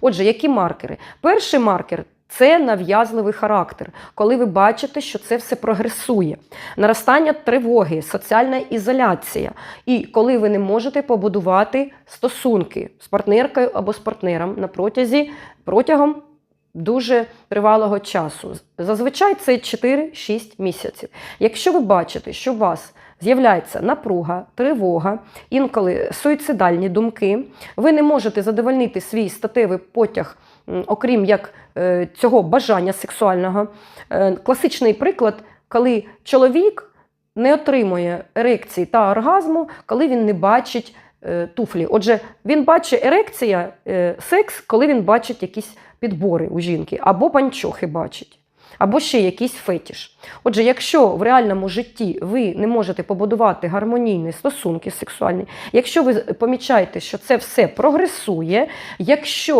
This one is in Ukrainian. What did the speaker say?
Отже, які маркери? Перший маркер. Це нав'язливий характер, коли ви бачите, що це все прогресує, наростання тривоги, соціальна ізоляція, і коли ви не можете побудувати стосунки з партнеркою або з партнером на протязі протягом дуже тривалого часу. Зазвичай це 4-6 місяців. Якщо ви бачите, що у вас з'являється напруга, тривога, інколи суїцидальні думки, ви не можете задовольнити свій статевий потяг, окрім як е, цього бажання сексуального. Е, Класичний приклад, коли чоловік не отримує ерекції та оргазму, коли він не бачить е, туфлі. Отже, він бачить ерекція, секс, коли він бачить якісь підбори у жінки, або панчохи бачить, або ще якийсь фетіш. Отже, якщо в реальному житті ви не можете побудувати гармонійні стосунки сексуальні, якщо ви помічаєте, що це все прогресує, якщо